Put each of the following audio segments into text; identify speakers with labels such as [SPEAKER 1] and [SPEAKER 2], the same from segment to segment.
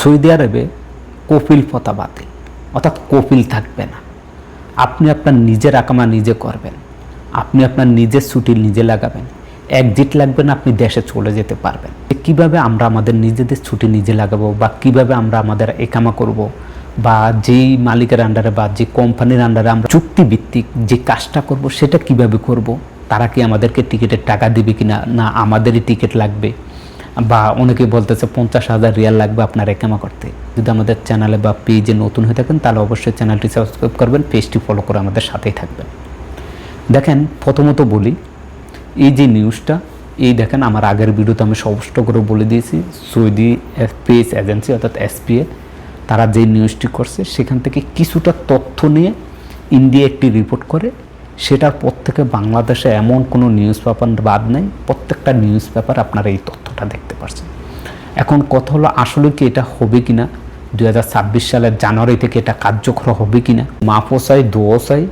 [SPEAKER 1] Saudi আরবে কপিল পতা বাতিল, অর্থাৎ কপিল থাকবে না। আপনি আপনার নিজের আকামা নিজে করবেন, আপনি আপনার নিজের ছুটি নিজে লাগাবেন, একজিট লাগবে না, আপনি দেশে চলে যেতে পারবেন। কীভাবে আমরা আমাদের নিজেদের ছুটি নিজে লাগাবো বা কীভাবে আমরা আমাদের একামা করব বা যেই মালিকের আন্ডারে বা যে কোম্পানির আন্ডারে আমরা চুক্তিভিত্তিক যে কাজটা করব, সেটা কীভাবে করব, তারা কি আমাদেরকে টিকিটের টাকা দিবে কিনা, না আমাদেরই টিকিট লাগবে? বা অনেকে বলতেছে পঞ্চাশ হাজার রিয়াল লাগবে আপনার একামা করতে। যদি আমাদের চ্যানেলে বা পেজে নতুন হয়ে থাকেন, তাহলে অবশ্যই চ্যানেলটি সাবস্ক্রাইব করবেন পেজটি ফলো করে আমাদের সাথেই থাকবেন। দেখেন, প্রথমত বলি, এই যে নিউজটা এই দেখেন আমার আগের ভিডিওতে আমি স্পষ্ট করে বলে দিয়েছি, সৌদি স্পেস এজেন্সি অর্থাৎ এসপিএ তারা যে নিউজটি করছে, সেখান থেকে কিছুটা তথ্য নিয়ে ইন্ডিয়া একটি রিপোর্ট করে। সেটার পর থেকে বাংলাদেশে এমন কোনো নিউজ পেপার বাদ নেই, প্রত্যেকটা নিউজ পেপার আপনারা এই তথ্যটা দেখতে পাচ্ছেন এখন কথা হলো আসলে কি এটা হবে কিনা? দু হাজার ছাব্বিশ সালের জানুয়ারি থেকে এটা কার্যকর হবে কিনা? মাপোসাই দোসাই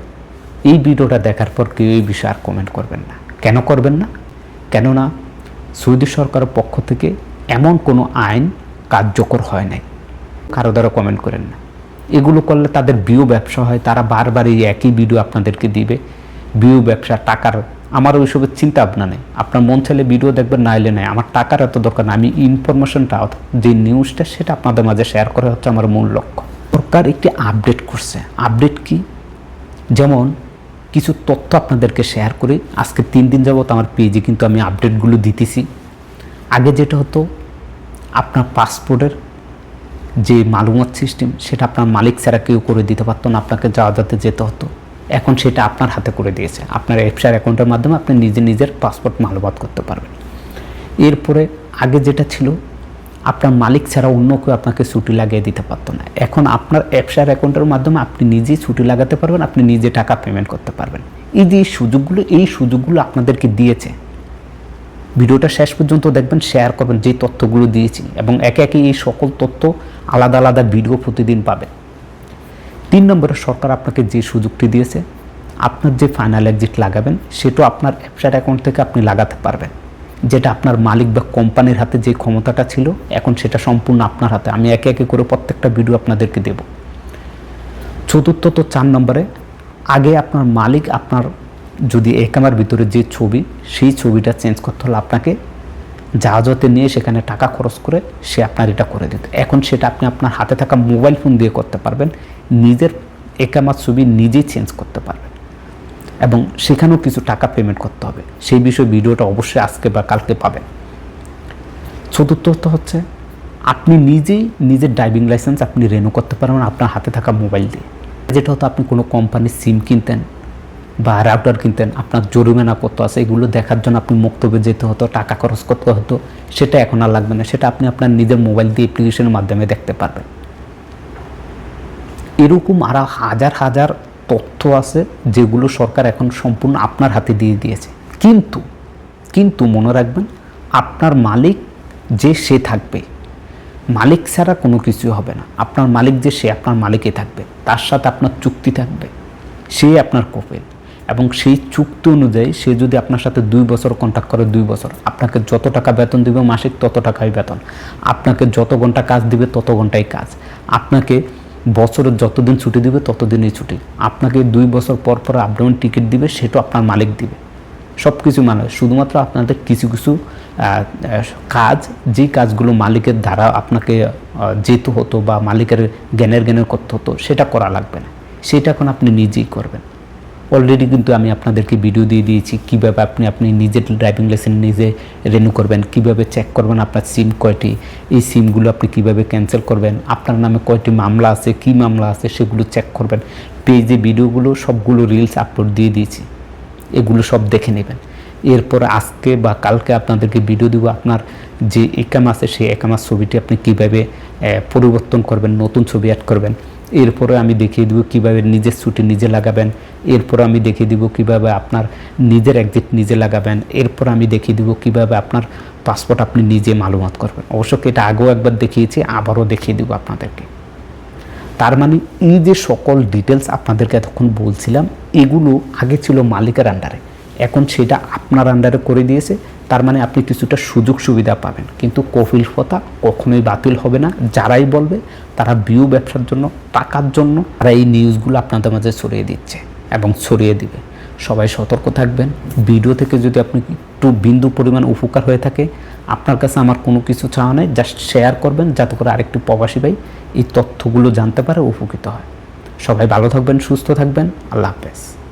[SPEAKER 1] এই ভিডিওটা দেখার পর কেউ এই বিষয়ে আর কমেন্ট করবেন না। কেন করবেন না? কেননা সৌদি সরকারের পক্ষ থেকে এমন কোনো আইন কার্যকর হয় নাই। কারও দ্বারা কমেন্ট করেন না। এগুলো করলে তাদের বিও ব্যবসা হয়, তারা বারবার এই একই ভিডিও আপনাদেরকে দিবে। বিও ব্যবসা, টাকার আমার ওইসবের চিন্তা ভাবনা নেই। আপনার মন চাইলে ভিডিও দেখবেন, না এলে নেই। আমার টাকার এত দরকার না। আমি ইনফরমেশনটা যে নিউজটা সেটা আপনাদের মাঝে শেয়ার করা হচ্ছে আমার মূল লক্ষ্য। সরকার একটি আপডেট করছে। আপডেট কি? যেমন, কিছু তথ্য আপনাদেরকে শেয়ার করি। আজকে তিন দিন যাবত আমার পেজে কিন্তু আমি আপডেটগুলো দিতেছি। আগে যেটা হতো, আপনার পাসপোর্টের যে মালুমাত সিস্টেম সেটা আপনার মালিক ছাড়া কেউ করে দিতে পারতো না। আপনাকে যাওয়া যাতে যেতে হতো। এখন সেটা আপনার হাতে করে দিয়েছে। আপনার অ্যাপসার অ্যাকাউন্টের মাধ্যমে আপনি নিজে নিজের পাসপোর্ট মালবাদ করতে পারবেন। এরপরে আগে যেটা ছিল, আপনার মালিক ছাড়া অন্য কেউ আপনাকে ছুটি লাগিয়ে দিতে পারতো না। এখন আপনার অ্যাপসার অ্যাকাউন্টের মাধ্যমে আপনি নিজেই ছুটি লাগাতে পারবেন, আপনি নিজে টাকা পেমেন্ট করতে পারবেন। এই যে সুযোগগুলো, এই সুযোগগুলো আপনাদেরকে দিয়েছে, ভিডিওটা শেষ পর্যন্ত দেখবেন শেয়ার করবেন যে তথ্যগুলো দিয়েছি এবং একে একে এই সকল তথ্য আলাদা আলাদা ভিডিও প্রতিদিন পাবেন। তিন নম্বরে সরকার আপনাকে যে সুযোগটি দিয়েছে, আপনার যে ফাইনাল এক্সিট লাগাবেন সেটাও আপনার অ্যাপসার অ্যাকাউন্ট থেকে আপনি লাগাতে পারবেন। যেটা আপনার মালিক বা কোম্পানির হাতে যে ক্ষমতাটা ছিল, এখন সেটা সম্পূর্ণ আপনার হাতে। আমি একে একে করে প্রত্যেকটা ভিডিও আপনাদেরকে দেব। চতুর্থত চার নম্বরে, আগে আপনার মালিক আপনার যদি একামার ভিতরে যে ছবি, সেই ছবিটা চেঞ্জ করতে হলে আপনাকে জাহাজতে নিয়ে সেখানে টাকা খরচ করে সে আপনার এটা করে দিত। এখন সেটা আপনি আপনার হাতে থাকা মোবাইল ফোন দিয়ে করতে পারবেন, নিজের একামার ছবি নিজেই চেঞ্জ করতে পারবেন এবং সেখানেও কিছু টাকা পেমেন্ট করতে হবে। সেই বিষয়ে ভিডিওটা অবশ্যই আজকে বা কালকে পাবেন। চতুর্থত হচ্ছে, আপনি নিজেই নিজের ড্রাইভিং লাইসেন্স আপনি রেনু করতে পারবেন আপনার হাতে থাকা মোবাইল দিয়ে। যেটা হতো আপনি কোনো কোম্পানির সিম কিনতেন বা রাউটার কিনতেন, আপনার জরিমানা কত আছে, এগুলো দেখার জন্য আপনি মুক্তবে যেতে হতো, টাকা খরচ করতে হতো, সেটা এখন আর লাগবে না, সেটা আপনি আপনার নিজের মোবাইল দিয়ে অ্যাপ্লিকেশনের মাধ্যমে দেখতে পারবেন। এরকম আরও হাজার হাজার তথ্য আছে, যেগুলো সরকার এখন সম্পূর্ণ আপনার হাতে দিয়ে দিয়েছে। কিন্তু কিন্তু মনে রাখবেন, আপনার মালিক যে সে থাকবে, মালিক ছাড়া কোনো কিছু হবে না। আপনার মালিক যে সে, আপনার মালিকে থাকবে, তার সাথে আপনার চুক্তি থাকবে, সে আপনার কোপেল। এবং সেই চুক্তি অনুযায়ী সে যদি আপনার সাথে দুই বছর কন্ট্যাক্ট করে, দুই বছর, আপনাকে যত টাকা বেতন দিবে মাসিক তত টাকাই বেতন। আপনাকে যত ঘণ্টা কাজ দিবে তত ঘন্টাই কাজ। আপনাকে বছরের যতদিন ছুটি দিবে ততদিনই ছুটি। আপনাকে দুই বছর পর পর আপডাউন টিকিট দিবে সেটা আপনার মালিক দিবে। সব কিছু মানে শুধুমাত্র আপনাদের কিছু কিছু কাজ যে কাজগুলো মালিকের দ্বারা আপনাকে যেতে হতো বা মালিকের জ্ঞানের জ্ঞানের করতে হতো, সেটা করা লাগবে না। সেটা এখন আপনি নিজেই করবেন। অলরেডি কিন্তু আমি আপনাদেরকে ভিডিও দিয়ে দিয়েছি কীভাবে আপনি আপনি নিজের ড্রাইভিং লাইসেন্স নিজে রেনু করবেন, কীভাবে চেক করবেন আপনার সিম কয়টি, এই সিমগুলো আপনি কীভাবে ক্যান্সেল করবেন, আপনার নামে কয়টি মামলা আছে, কি মামলা আছে সেগুলো চেক করবেন পেজে ভিডিওগুলো সবগুলো রিলস আপলোড দিয়ে দিয়েছি, এগুলো সব দেখে নেবেন। এরপর আজকে বা কালকে আপনাদেরকে ভিডিও দেবো আপনার যে একাম আছে, সেই একামার ছবিটি আপনি কীভাবে পরিবর্তন করবেন, নতুন ছবি অ্যাড করবেন। এরপরে আমি দেখিয়ে দেবো কীভাবে নিজের ছুটি নিজে লাগাবেন। এরপর আমি দেখিয়ে দিব কীভাবে আপনার নিজের একজিট নিজে লাগাবেন। এরপর আমি দেখিয়ে দিব কীভাবে আপনার পাসপোর্ট আপনি নিজে মালুমাত করবেন। অবশ্য এটা আগেও একবার দেখিয়েছি, আবারও দেখিয়ে দেবো আপনাদেরকে। তার মানে এই যে সকল ডিটেলস আপনাদেরকে এতক্ষণ বলছিলাম, এগুলো আগে ছিল মালিকের আন্ডারে এখন সেটা আপনার আন্ডারে করে দিয়েছে। তার মানে আপনি কিছুটা সুযোগ সুবিধা পাবেন। কিন্তু কফিল প্রথা কখনোই বাতিল হবে না। যারাই বলবে, তারা বিউ ব্যবসার জন্য, টাকার জন্য, তারা এই নিউজগুলো আপনাদের মাঝে ছড়িয়ে দিচ্ছে এবং ছড়িয়ে দিবে। সবাই সতর্ক থাকবেন। ভিডিও থেকে যদি আপনি একটু বিন্দু পরিমাণ উপকার হয়ে থাকে, আপনার কাছে আমার কোনো কিছু চাওয়া নেই জাস্ট শেয়ার করবেন, যাতে করে আরেকটু প্রবাসী ভাই এই তথ্যগুলো জানতে পারে, উপকৃত হয়। সবাই ভালো থাকবেন, সুস্থ থাকবেন। আল্লাহ হাফেজ।